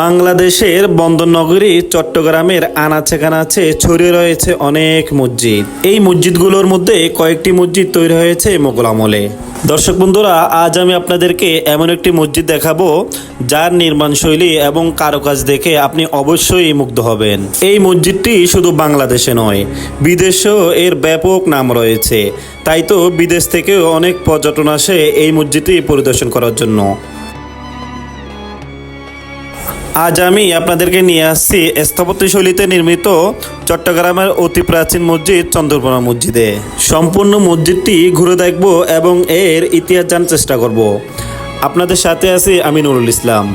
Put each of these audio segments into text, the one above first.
বাংলাদেশের বন্দরনগরী, চট্টগ্রামের আনাচে কানাচে ছড়িয়ে রয়েছে অনেক মসজিদ। এই মসজিদগুলোর মধ্যে কয়েকটি মসজিদ তৈরি হয়েছে মোগল আমলে। দর্শক বন্ধুরা, আজ আমি আপনাদেরকে এমন একটি মসজিদ দেখাবো, যার নির্মাণ শৈলী এবং কারুকাজ দেখে আপনি অবশ্যই মুগ্ধ হবেন। এই মসজিদটি শুধু বাংলাদেশে নয়, বিদেশেও এর ব্যাপক নাম রয়েছে। তাই তো বিদেশ থেকেও অনেক পর্যটন আসে এই মসজিদটি পরিদর্শন করার জন্য। আজ আমি আপনাদেরকে নিয়ে আসছি স্থাপত্য শৈলীতে নির্মিত চট্টগ্রামের অতি প্রাচীন মসজিদ চন্দ্রপোনা মসজিদে। সম্পূর্ণ মসজিদটি ঘুরে দেখব এবং এর ইতিহাস জানার চেষ্টা করব। আপনাদের সাথে আছি আমি নুরুল ইসলাম।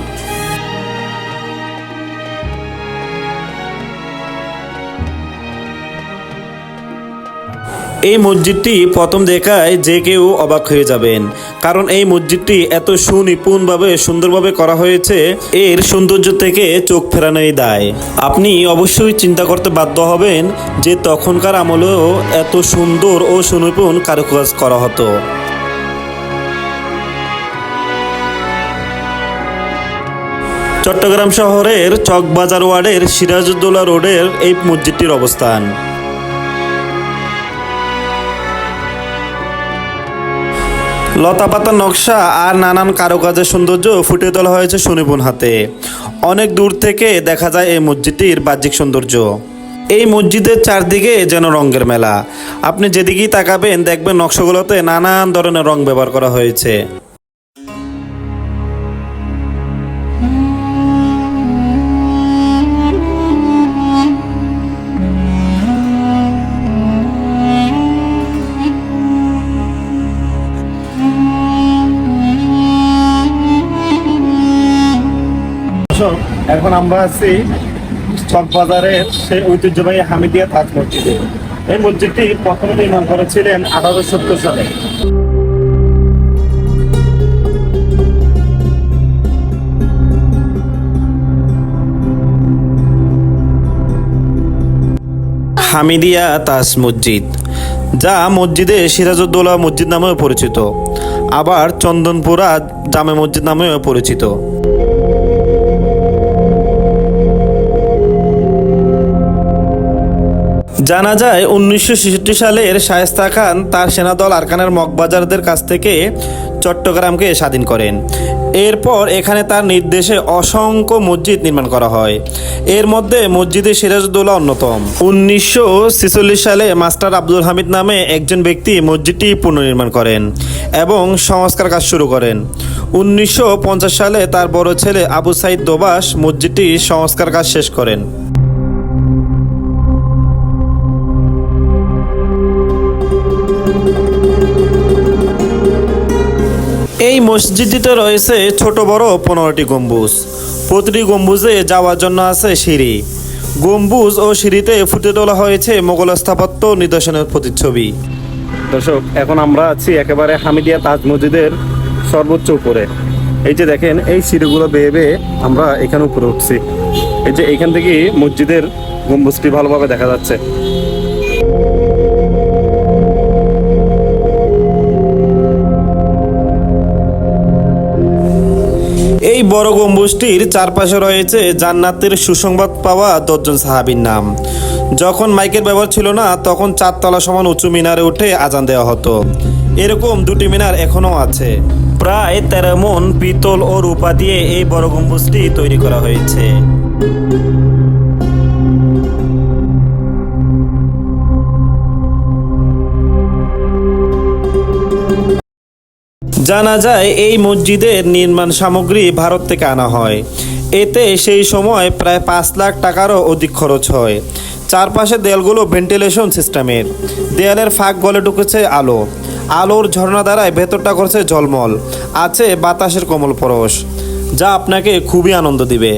এই মসজিদটি প্রথম দেখায় যে কেউ অবাক হয়ে যাবেন। কারণ এই মসজিদটি এত সুনিপুণভাবে, সুন্দরভাবে করা হয়েছে, এর সৌন্দর্য থেকে চোখ ফেরানোই দায়। আপনি অবশ্যই চিন্তা করতে বাধ্য হবেন যে তখনকার আমলেও এত সুন্দর ও সুনিপুণ কারুকাজ করা হতো। চট্টগ্রাম শহরের চকবাজার ওয়ার্ডের সিরাজউদ্দৌলা রোডের এই মসজিদটির অবস্থান। লতাপাতা নকশা আর নানান কারুকাজের সৌন্দর্য ফুটিয়ে তোলা হয়েছে সুনিপুণ হাতে। অনেক দূর থেকে দেখা যায় এই মসজিদটির বাহ্যিক সৌন্দর্য। এই মসজিদের চারদিকে যেন রঙের মেলা। আপনি যেদিকেই তাকাবেন দেখবেন নকশাগুলোতে নানান ধরনের রং ব্যবহার করা হয়েছে। এখন আমরা আছি চকবাজারের সেই ঐতিহ্যবাহী হামিদিয়া তাজ মসজিদে। এই মসজিদটি প্রথমে নির্মাণ করেছিলেন আঠারোশো সত্তর সালে। হামিদিয়া তাজ মসজিদ, যা মসজিদে সিরাজউদ্দৌলা মসজিদ নামেও পরিচিত, আবার চন্দনপুরা জামে মসজিদ নামেও পরিচিত। জানা যায়, উনিশশো ছেষট্টি সালের শায়েস্তা খান তার সেনাদল আরকানের মগবাজারদের কাছ থেকে চট্টগ্রামকে স্বাধীন করেন। এরপর এখানে তার নির্দেশে অসংখ্য মসজিদ নির্মাণ করা হয়। এর মধ্যে মসজিদে সিরাজউদ্দৌলা অন্যতম। উনিশশো ছেচল্লিশ সালে মাস্টার আব্দুল হামিদ নামে একজন ব্যক্তি মসজিদটি পুনর্নির্মাণ করেন এবং সংস্কার কাজ শুরু করেন। উনিশশো পঞ্চাশ সালে তার বড় ছেলে আবু সাইদ দোবাস মসজিদটি সংস্কার কাজ শেষ করেন। মসজিদটিতে রয়েছে ছোট বড় পনেরোটি গম্বুজ। প্রতিটি গম্বুজে যাওয়ার জন্য আছে সিঁড়ি। গম্বুজ ও সিঁড়িতে ফুটে তোলা হয়েছে মোগল স্থাপত্য নিদর্শনের প্রতিচ্ছবি। দর্শক, এখন আমরা আছি একেবারে হামিদিয়া তাজ মসজিদের সর্বোচ্চ উপরে। এই যে দেখেন, এই সিঁড়িগুলো বেয়ে বেয়ে আমরা এখানে উপরে উঠছি। এই যে এখান থেকে মসজিদের গম্বুজটি ভালোভাবে দেখা যাচ্ছে। বড় গম্বুজটির চারপাশে রয়েছে জান্নাতের সুসংবাদ পাওয়া দশজন সাহাবির নাম। যখন মাইকের ব্যবহার ছিল না, তখন চারতলা সমান উঁচু মিনারে উঠে আজান দেওয়া হতো। এরকম দুটি মিনার এখনও আছে। প্রায় তেরো মন পিতল ও রূপা দিয়ে এই বড় গম্বুজটি তৈরি করা হয়েছে। জানা যায়, এই মসজিদের নির্মাণ সামগ্রী ভারত থেকে আনা হয়। এতে সেই সময় প্রায় পাঁচ লাখ টাকারও অধিক খরচ হয়। চারপাশে দেয়ালগুলো ভেন্টিলেশন সিস্টেমের। দেয়ালের ফাঁক গলে ঢুকেছে আলো। আলোর ঝর্ণা দ্বারায় ভেতরটা করছে জলমল আছে বাতাসের কমল পরশ। যা আপনাকে খুবই আনন্দ দিবে।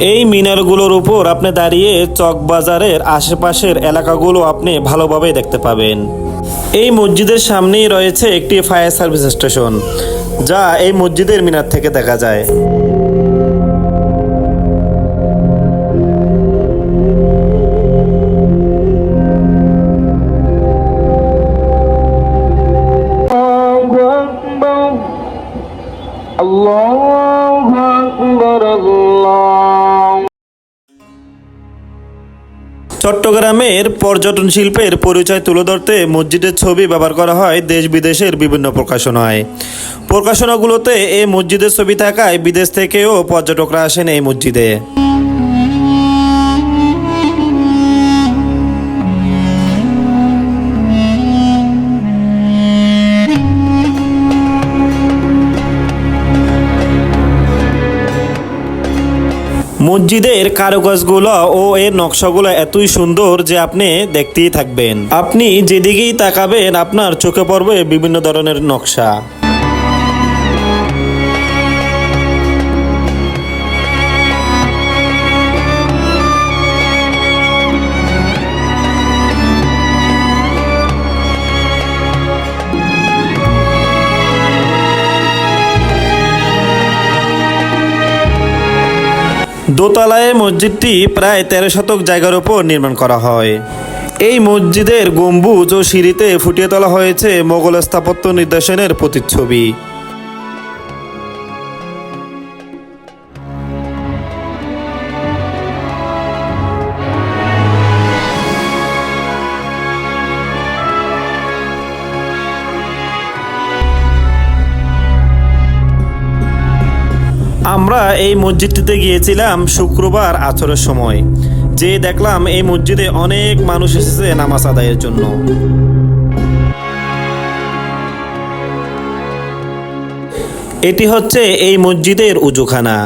এই মিনারগুলোর উপর আপনি দাঁড়িয়ে চকবাজারের আশেপাশের এলাকাগুলো আপনি ভালোভাবে দেখতে পাবেন। এই মসজিদের সামনেই রয়েছে একটি ফায়ার সার্ভিস স্টেশন, যা এই মসজিদের মিনার থেকে দেখা যায়। الله أكبر الله চট্টগ্রামের পর্যটন শিল্পের পরিচয় তুলে ধরতে মসজিদের ছবি ব্যবহার করা হয় দেশ বিদেশের বিভিন্ন প্রকাশনায়। প্রকাশনাগুলোতে এই মসজিদের ছবি থাকায় বিদেশ থেকেও পর্যটকরা আসেন এই মসজিদে। মসজিদের কারুকাজগুলো ও এর নকশাগুলো এতই সুন্দর যে আপনি দেখতেই থাকবেন। আপনি যেদিকেই তাকাবেন, আপনার চোখে পড়বে বিভিন্ন ধরনের নকশা। দোতলায় মসজিদটি প্রায় তেরো শতক জায়গার ওপর নির্মাণ করা হয়। এই মসজিদের গম্বুজ ও সিঁড়িতে ফুটিয়ে তোলা হয়েছে মোগল স্থাপত্য নির্দেশনের প্রতিচ্ছবি। আমরা এই মসজিদটিতে গিয়েছিলাম শুক্রবার আছরের সময়। যে দেখলাম এই মসজিদে অনেক মানুষ এসেছে নামাজ আদায়ের জন্য। এটি হচ্ছে এই মসজিদের উজুখানা।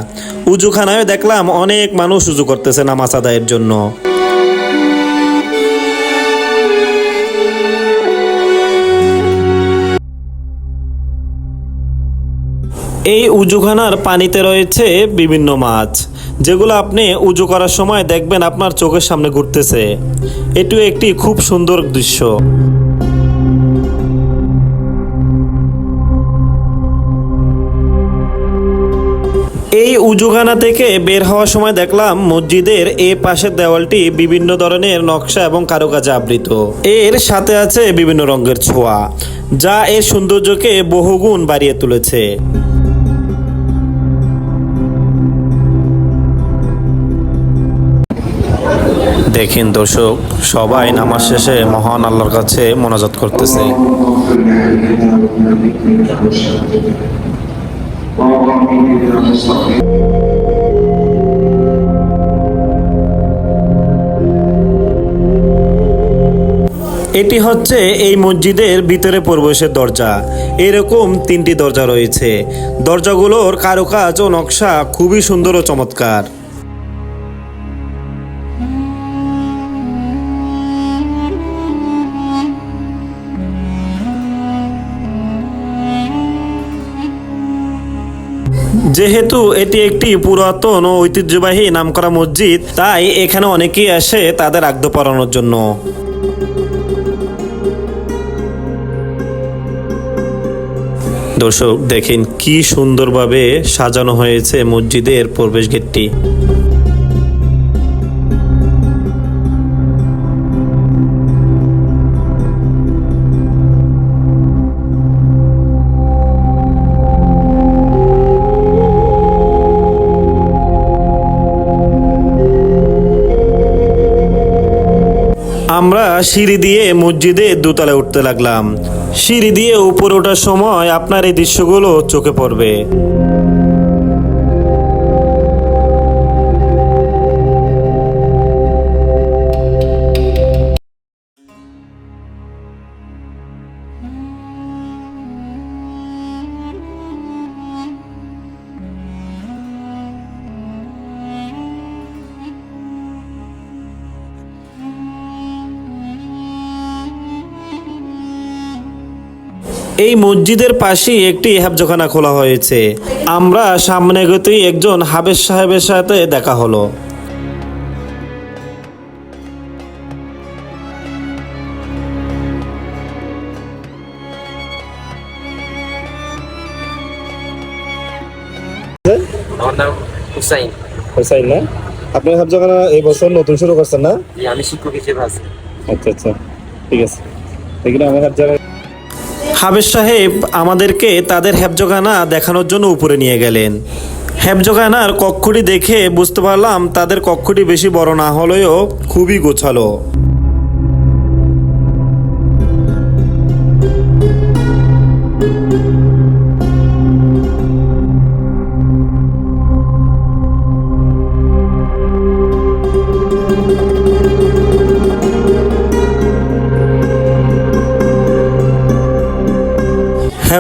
উজুখানায় দেখলাম অনেক মানুষ উজু করতেছে নামাজ আদায়ের জন্য। এই উজুখানার পানিতে রয়েছে বিভিন্ন মাছ, যেগুলো আপনি উজু করার সময় দেখবেন আপনার চোখের সামনে ঘুরতেছে। এটিও একটি খুব সুন্দর দৃশ্য। এই উজুখানা থেকে বের হওয়ার সময় দেখলাম মসজিদের এ পাশের দেওয়ালটি বিভিন্ন ধরনের নকশা এবং কারুকাজে আবৃত। এর সাথে আছে বিভিন্ন রঙের ছোঁয়া, যা এর সৌন্দর্যকে বহুগুণ বাড়িয়ে তুলেছে। দেখেন দর্শক, সবাই নামাজ শেষে মহান আল্লাহর কাছে মোনাজাত করতেছে। এটি হচ্ছে এই মসজিদের ভিতরে প্রবেশের দরজা। এরকম তিনটি দরজা রয়েছে। দরজাগুলোর কারুকাজ ও নকশা খুবই সুন্দর ও চমৎকার। যেহেতু এটি একটি পুরাতন ও ঐতিহ্যবাহী নামকরা মসজিদ, তাই এখানে অনেকেই আসে তাদের আগ্ধ পড়ানোর জন্য। দর্শক, দেখেন কি সুন্দরভাবে সাজানো হয়েছে মসজিদের প্রবেশ গেটটি আমরা সিঁড়ি দিয়ে মসজিদে দোতলায় উঠতে লাগলাম। সিঁড়ি দিয়ে উপরে ওঠার সময় আপনার এই দৃশ্যগুলো চোখে পড়বে। এই মসজিদের পাশেই একটি হেফজখানা খোলা হয়েছে। আমরা সামনে গতেই একজন হাবেজ সাহেবের সাথে দেখা হলো। আমার নাম হুসাইন। হোসাইন না? আপনি হাবজাখানা এই বছর নতুন শুরু করছেন না? আমি শিক্ষক হিসেবে আছি। আচ্ছা আচ্ছা। ঠিক আছে। এখানে আমার হাবজাখানা হাবেজ সাহেব আমাদেরকে তাদের হ্যাবজখানা দেখানোর জন্য উপরে নিয়ে গেলেন। হেফজখানার কক্ষটি দেখে বুঝতে পারলাম তাদের কক্ষটি বেশি বড় না হলেও খুবই গোছালো।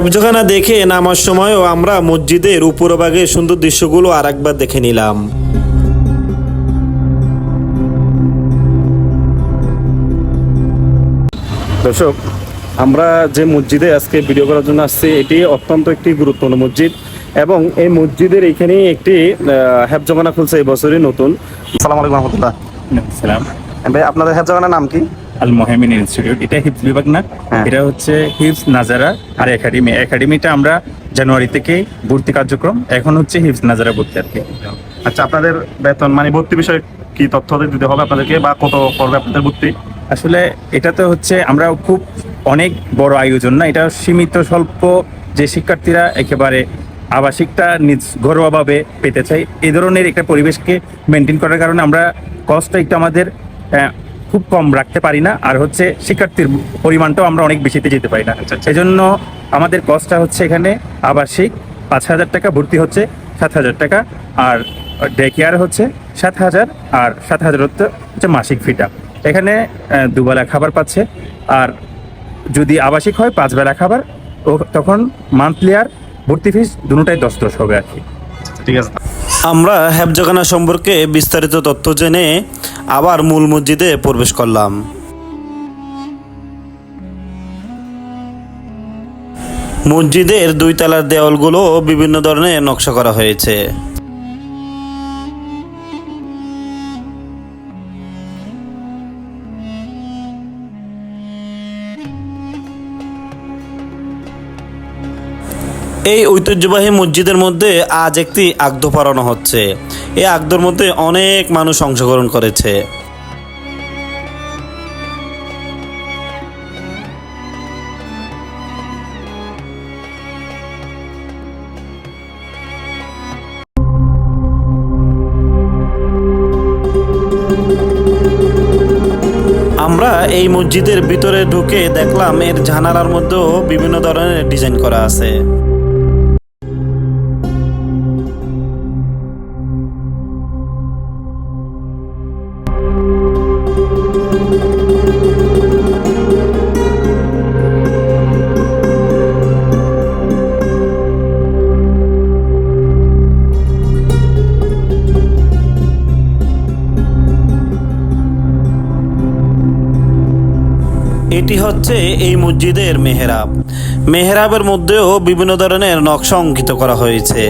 হেফজখানা দেখে নামার সময়ও আমরা মসজিদের উপরভাগে সুন্দর দৃশ্যগুলো আর একবার দেখে নিলাম। দর্শক আমরা যে মসজিদে আজকে ভিডিও করার জন্য আসছি এটি অত্যন্ত একটি গুরুত্বপূর্ণ মসজিদ এবং এই মসজিদের এখানে একটি হ্যাবজমানা খুলছে এই বছরই নতুন। সালাম আলাইকুম রহমতুল্লাহ। ভাই আপনাদের হ্যাবজমানার নাম কি? আল মোহামিন ইনস্টিটিউট। এটা হিফজ বিভাগ না হ্যাঁ। এটা হচ্ছে হিফজ নাজারা আর একাডেমি। একাডেমিটা আমরা জানুয়ারি থেকে ভর্তি কার্যক্রম এখন হচ্ছে হিফজ নাজারা ভর্তি আর কি। আচ্ছা আপনাদের বেতন মানে ভর্তি বিষয়ে কি তথ্য দিতে হবে আপনাদেরকে বা কত পড়বে আপনাদের ভর্তি? আসলে এটা তো হচ্ছে আমরা খুব অনেক বড় আয়োজন না এটা সীমিত স্বল্প যে শিক্ষার্থীরা একেবারে আবাসিকটা নিজ ঘরোয়াভাবে পেতে চাই এ ধরনের একটা পরিবেশকে মেনটেন করার কারণে আমরা কস্টটা একটু আমাদের খুব কম রাখতে পারি না। আর হচ্ছে শিক্ষার্থীর পরিমাণটাও আমরা অনেক বেশিতে যেতে পারি না। সেজন্য আমাদের কস্টটা হচ্ছে এখানে আবাসিক পাঁচ হাজার টাকা ভর্তি হচ্ছে সাত হাজার টাকা। আর ডে কেয়ার হচ্ছে সাত হাজার আর সাত হাজার হচ্ছে মাসিক ফিটা এখানে দুবেলা খাবার পাচ্ছে। আর যদি আবাসিক হয় পাঁচ বেলা খাবার ও তখন মান্থলি আর ভর্তি ফিস দুটাই দশ দশ হবে আর কি। ঠিক আছে। আমরা হেফজখানা সম্পর্কে বিস্তারিত তথ্য জেনে আবার মূল মসজিদে প্রবেশ করলাম। মসজিদের দুই তালার দেওয়ালগুলো বিভিন্ন ধরনের নকশা করা হয়েছে। এই ঐতিহ্যবাহী মসজিদের মধ্যে আজ একটি আগদ পড়ানো হচ্ছে। এই আগদর মধ্যে অনেক মানুষ অংশগ্রহণ করেছে। আমরা এই মসজিদের ভিতরে ঢুকে দেখলাম এর জানালার মধ্যেও বিভিন্ন ধরনের ডিজাইন করা আছে। এটি হচ্ছে এই মসজিদের মেহরাব। মেহরাবের মধ্যেও বিভিন্ন ধরনের নকশা অঙ্কিত করা হয়েছে।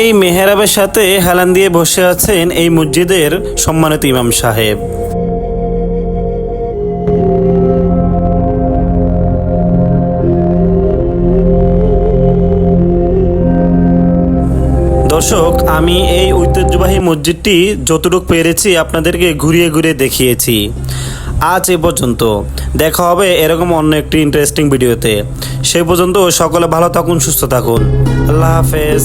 এই মেহরাবের সাথে হেলান দিয়ে বসে আছেন এই মসজিদের সম্মানিত ইমাম সাহেব। দর্শক, আমি এই ঐতিহ্যবাহী মসজিদটি যতটুকু পেরেছি আপনাদেরকে ঘুরিয়ে ঘুরিয়ে দেখিয়েছি। আজ এ পর্যন্ত। দেখা হবে এরকম অন্য একটি ইন্টারেস্টিং ভিডিওতে সেই পর্যন্ত সকলে ভালো থাকুন, সুস্থ থাকুন। আল্লাহ হাফেজ।